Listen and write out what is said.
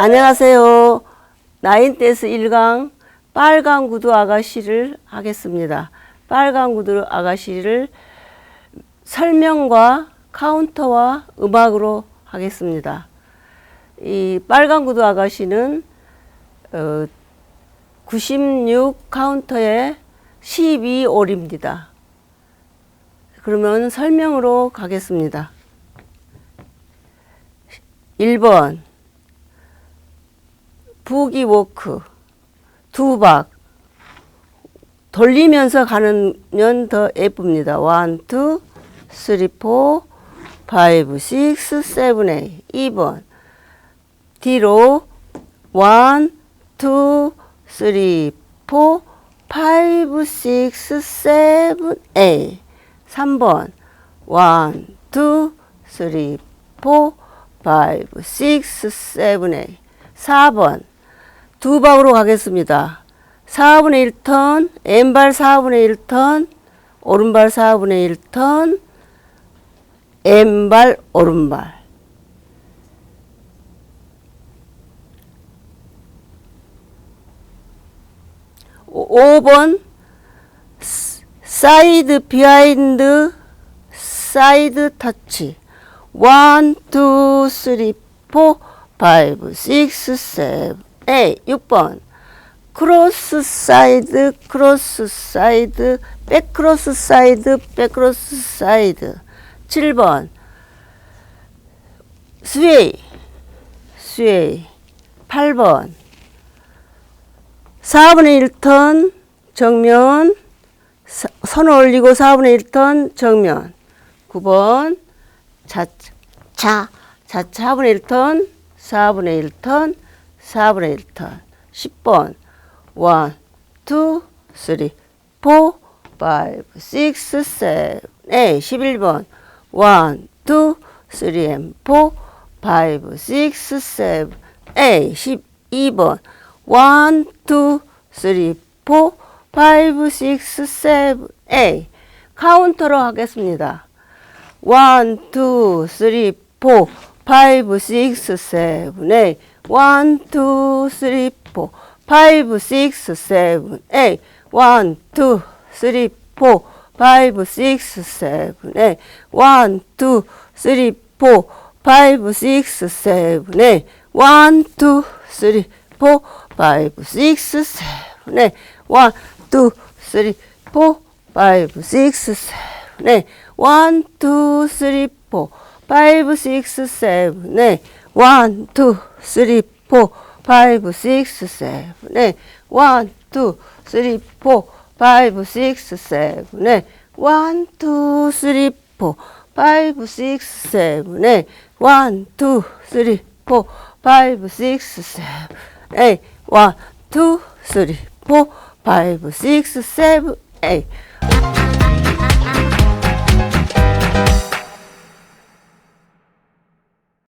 안녕하세요. 나인댄스 1강 빨간 구두 아가씨를 하겠습니다. 빨간 구두 아가씨를 설명과 카운터와 음악으로 하겠습니다. 이 빨간 구두 아가씨는 어, 96 카운터에 12올입니다. 그러면 설명으로 가겠습니다. 1번 부기 워크 두 박. 돌리면서 가면 더 예쁩니다. 1, 2, 3, 4, 5, 6, 7, 8 2번. 뒤로 1, 2, 3, 4, 5, 6, 7, 8 3번. 1, 2, 3, 4, 5, 6, 7, 8 4번 두 박으로 가겠습니다. 4분의 1턴, 왼발 4분의 1턴, 오른발 4분의 1턴, 왼발, 오른발. 오- 5번 사이드 비하인드 사이드 터치 1 2 3 4 5 6 7 8 6번. 크로스 사이드 크로스 사이드 백 크로스 사이드 백 크로스 사이드. 7번. 스웨이. 스웨이. 8번. 4분의 1턴 정면. 사- 손을 올리고 4분의 1턴 정면. 9번. 차차 차, 차차 4분의 1턴 4분의 1턴 4분의 1턴 10번. 1, 2, 3, 4, 5, 6, 7, 8 11번. 1, 2, 3, and 4, 5, 6, 7, 8 12번. 1, 2, 3, 4, 5, 6, 7, 8 카운터로 하겠습니다. 1, 2, 3, 4, 5, 6, 7, 8 원, 투, 쓰리, 포, 파이브, 식스, 세븐, 에잇. 원, 투, 쓰리, 포, 파이브, 식스, 세븐, 에잇. 원, 투, 쓰리, 포, 파이브, 식스, 세븐, 에잇. 원, 투, 쓰리, 포, 파이브, 식스, 세븐, 에잇. 원, 투, 쓰리, 포, 파이브, 식스, 세븐, 에잇. 원, 투, 쓰리, 포, 파이브, 식스, 세븐, 에잇. 원, 투, 쓰리, 포, 파이브, 식스, 세븐에 원, 투, 쓰리, 포, 파이브, 식스, 세븐에 원, 투, 쓰리, 포, 파이브, 식스, 세븐에 원, 투, 쓰리, 포, 파이브, 식스, 세븐에 원, 투, 쓰리, 포, 파이브, 식스, 세븐, 에잇